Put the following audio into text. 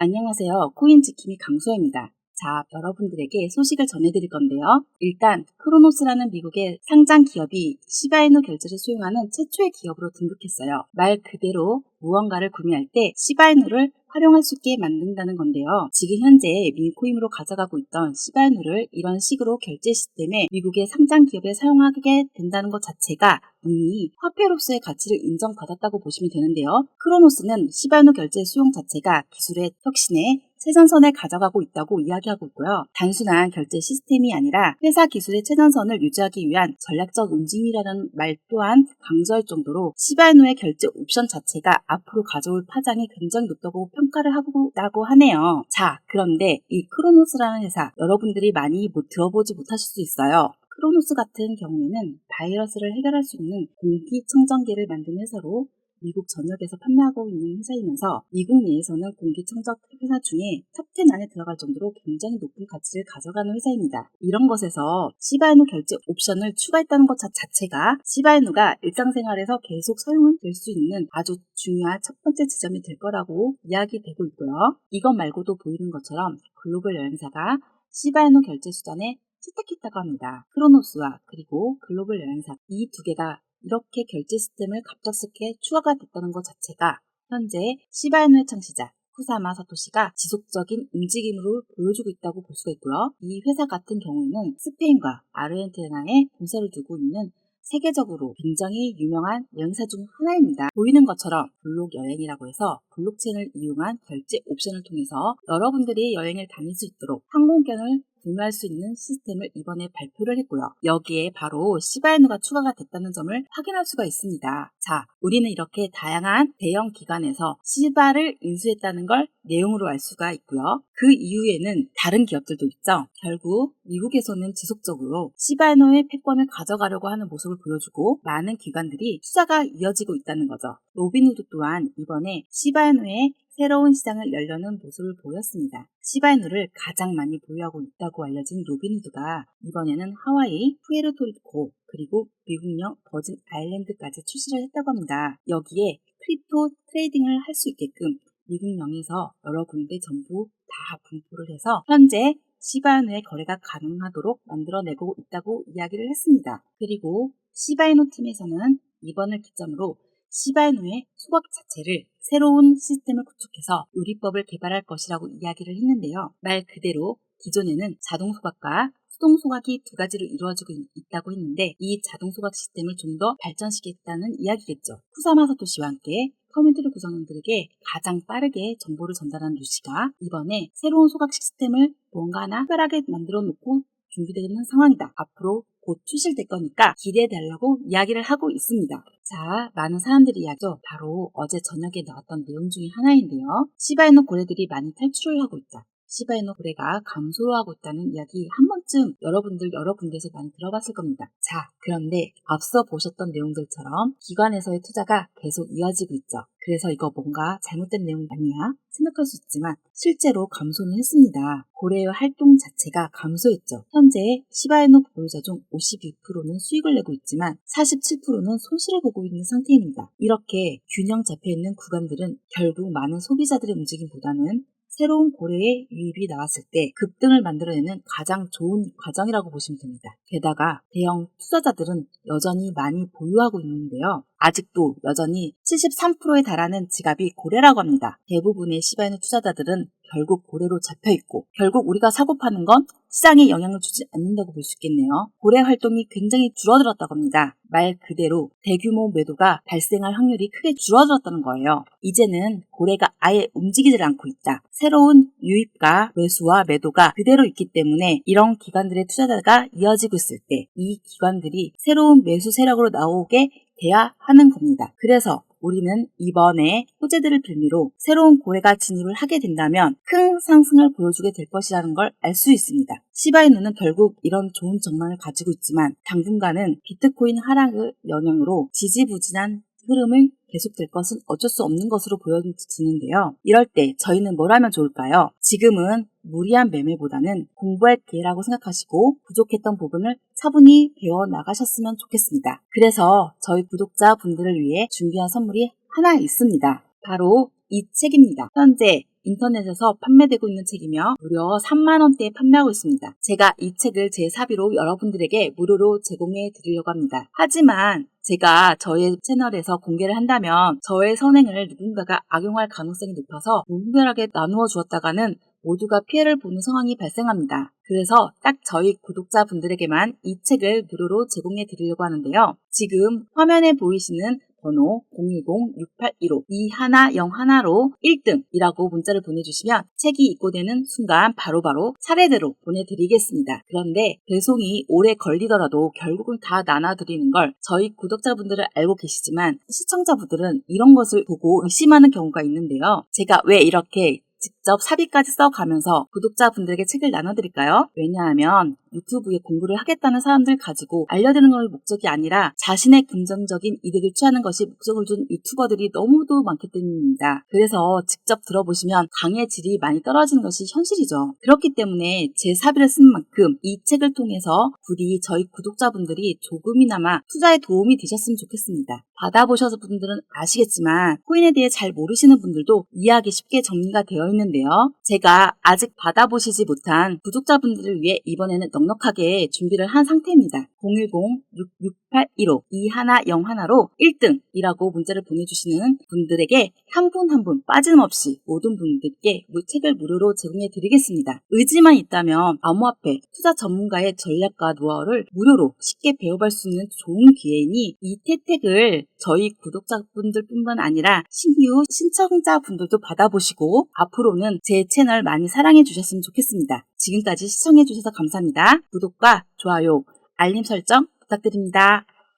안녕하세요. 코인 지킴이 강소혜입니다. 자, 여러분들에게 소식을 전해드릴 건데요. 일단 크로노스라는 미국의 상장 기업이 시바이누 결제를 수용하는 최초의 기업으로 등극했어요. 말 그대로 무언가를 구매할 때 시바이누를 활용할 수 있게 만든다는 건데요. 지금 현재 민코임으로 가져가고 있던 시바이누를 이런 식으로 결제 시스템에 미국의 상장 기업에 사용하게 된다는 것 자체가 이미 화폐로서의 가치를 인정받았다고 보시면 되는데요. 크로노스는 시바이누 결제 수용 자체가 기술의 혁신에 최전선에 가져가고 있다고 이야기하고 있고요. 단순한 결제 시스템이 아니라 회사 기술의 최전선을 유지하기 위한 전략적 움직임이라는 말 또한 강조할 정도로 시바이누의 결제 옵션 자체가 앞으로 가져올 파장이 굉장히 높다고 평가를 하고 있다고 하네요. 자, 그런데 이 크로노스라는 회사 여러분들이 많이 못 들어보지 못하실 수 있어요. 크로노스 같은 경우에는 바이러스를 해결할 수 있는 공기청정기를 만든 회사로 미국 전역에서 판매하고 있는 회사이면서 미국 내에서는 공기청정 회사 중에 탑10 안에 들어갈 정도로 굉장히 높은 가치를 가져가는 회사입니다. 이런 것에서 시바이누 결제 옵션을 추가했다는 것 자체가 시바이누가 일상생활에서 계속 사용될 수 있는 아주 중요한 첫 번째 지점이 될 거라고 이야기되고 있고요. 이것 말고도 보이는 것처럼 글로벌 여행사가 시바이누 결제 수단에 채택했다고 합니다. 크로노스와 그리고 글로벌 여행사 이 두 개가 이렇게 결제 시스템을 갑작스럽게 추가가 됐다는 것 자체가 현재 시바이누의 창시자 쿠사마 사토시가 지속적인 움직임으로 보여주고 있다고 볼 수가 있고요. 이 회사 같은 경우에는 스페인과 아르헨티나에 본사를 두고 있는 세계적으로 굉장히 유명한 여행사 중 하나입니다. 보이는 것처럼 블록 여행이라고 해서 블록체인을 이용한 결제 옵션을 통해서 여러분들이 여행을 다닐 수 있도록 항공권을 구매할 수 있는 시스템을 이번에 발표를 했고요. 여기에 바로 시바이누가 추가가 됐다는 점을 확인할 수가 있습니다. 자, 우리는 이렇게 다양한 대형 기관에서 시바를 인수했다는 걸 내용으로 알 수가 있고요. 그 이후에는 다른 기업들도 있죠. 결국 미국에서는 지속적으로 시바이누의 패권을 가져가려고 하는 모습을 보여주고 많은 기관들이 투자가 이어지고 있다는 거죠. 로빈후드 또한 이번에 시바이누의 새로운 시장을 열려는 모습을 보였습니다. 시바이누를 가장 많이 보유하고 있다고 알려진 로빈후드가 이번에는 하와이, 푸에르토리코, 그리고 미국령 버진 아일랜드까지 출시를 했다고 합니다. 여기에 크립토 트레이딩을 할 수 있게끔 미국령에서 여러 군데 전부 다 분포를 해서 현재 시바이누의 거래가 가능하도록 만들어내고 있다고 이야기를 했습니다. 그리고 시바이누 팀에서는 이번을 기점으로 시바이누의 소각 자체를 새로운 시스템을 구축해서 요리법을 개발할 것이라고 이야기를 했는데요. 말 그대로 기존에는 자동 소각과 수동 소각이 두 가지로 이루어지고 있다고 했는데 이 자동 소각 시스템을 좀 더 발전시키겠다는 이야기겠죠. 쿠사마 사토시와 함께 커뮤니티를 구성원들에게 가장 빠르게 정보를 전달한 루시가 이번에 새로운 소각 시스템을 뭔가 하나 특별하게 만들어 놓고 준비되는 상황이다. 앞으로 곧 출시될 거니까 기대해달라고 이야기를 하고 있습니다. 자, 많은 사람들이 이야기죠. 바로 어제 저녁에 나왔던 내용 중에 하나인데요. 시바이노 고래들이 많이 탈출을 하고 있다. 시바이노 고래가 감소하고 있다는 이야기 한 번쯤 여러분들 여러 군데에서 많이 들어봤을 겁니다. 자, 그런데 앞서 보셨던 내용들처럼 기관에서의 투자가 계속 이어지고 있죠. 그래서 이거 뭔가 잘못된 내용 아니야? 생각할 수 있지만 실제로 감소는 했습니다. 고래의 활동 자체가 감소했죠. 현재 시바이노 보유자 중 52%는 수익을 내고 있지만 47%는 손실을 보고 있는 상태입니다. 이렇게 균형 잡혀 있는 구간들은 결국 많은 소비자들의 움직임보다는 새로운 고래의 유입이 나왔을 때 급등을 만들어내는 가장 좋은 과정이라고 보시면 됩니다. 게다가 대형 투자자들은 여전히 많이 보유하고 있는데요. 아직도 여전히 73%에 달하는 지갑이 고래라고 합니다. 대부분의 시바이누 투자자들은 결국 고래로 잡혀 있고 결국 우리가 사고 파는 건 시장에 영향을 주지 않는다고 볼 수 있겠네요. 고래 활동이 굉장히 줄어들었다고 합니다. 말 그대로 대규모 매도가 발생할 확률이 크게 줄어들었다는 거예요. 이제는 고래가 아예 움직이질 않고 있다. 새로운 유입과 매수와 매도가 그대로 있기 때문에 이런 기관들의 투자자가 이어지고 있을 때 이 기관들이 새로운 매수 세력으로 나오게 돼야 하는 겁니다. 그래서 우리는 이번에 호재들을 빌미로 새로운 고래가 진입을 하게 된다면 큰 상승을 보여주게 될 것이라는 걸 알 수 있습니다. 시바이누는 결국 이런 좋은 전망을 가지고 있지만 당분간은 비트코인 하락의 영향으로 지지부진한 흐름을 계속될 것은 어쩔 수 없는 것으로 보여지는데요. 이럴 때 저희는 뭘 하면 좋을까요? 지금은 무리한 매매보다는 공부할 기회라고 생각하시고 부족했던 부분을 차분히 배워 나가셨으면 좋겠습니다. 그래서 저희 구독자 분들을 위해 준비한 선물이 하나 있습니다. 바로 이 책입니다. 현재 인터넷에서 판매되고 있는 책이며 무려 3만원대에 판매하고 있습니다. 제가 이 책을 제 사비로 여러분들에게 무료로 제공해 드리려고 합니다. 하지만 제가 저의 채널에서 공개를 한다면 저의 선행을 누군가가 악용할 가능성이 높아서 무분별하게 나누어 주었다가는 모두가 피해를 보는 상황이 발생합니다. 그래서 딱 저희 구독자분들에게만 이 책을 무료로 제공해 드리려고 하는데요. 지금 화면에 보이시는 번호 010-6815-2101로 1등이라고 문자를 보내주시면 책이 입고되는 순간 바로 바로 차례대로 보내드리겠습니다. 그런데 배송이 오래 걸리더라도 결국은 다 나눠드리는 걸 저희 구독자분들은 알고 계시지만 시청자분들은 이런 것을 보고 의심하는 경우가 있는데요. 제가 왜 이렇게 직접 사비까지 써가면서 구독자분들에게 책을 나눠드릴까요? 왜냐하면 유튜브에 공부를 하겠다는 사람들 가지고 알려드리는 걸 목적이 아니라 자신의 긍정적인 이득을 취하는 것이 목적을 둔 유튜버들이 너무도 많기 때문입니다. 그래서 직접 들어보시면 강의 질이 많이 떨어지는 것이 현실이죠. 그렇기 때문에 제 사비를 쓴 만큼 이 책을 통해서 부디 저희 구독자분들이 조금이나마 투자에 도움이 되셨으면 좋겠습니다. 받아보셔서 분들은 아시겠지만 코인에 대해 잘 모르시는 분들도 이해하기 쉽게 정리가 되어 있는데 요. 제가 아직 받아보시지 못한 구독자분들을 위해 이번에는 넉넉하게 준비를 한 상태입니다. 010-6815-2101로 1등이라고 문자를 보내주시는 분들에게 한 분 한 분 빠짐없이 모든 분들께 무- 책을 무료로 제공해 드리겠습니다. 의지만 있다면 암호화폐 투자 전문가의 전략과 노하우를 무료로 쉽게 배워볼 수 있는 좋은 기회이니 이 혜택을 저희 구독자분들 뿐만 아니라 신규 신청자분들도 받아보시고 앞으로는 제 채널 많이 사랑해 주셨으면 좋겠습니다. 지금까지 시청해 주셔서 감사합니다. 구독과 좋아요, 알림 설정 부탁드립니다.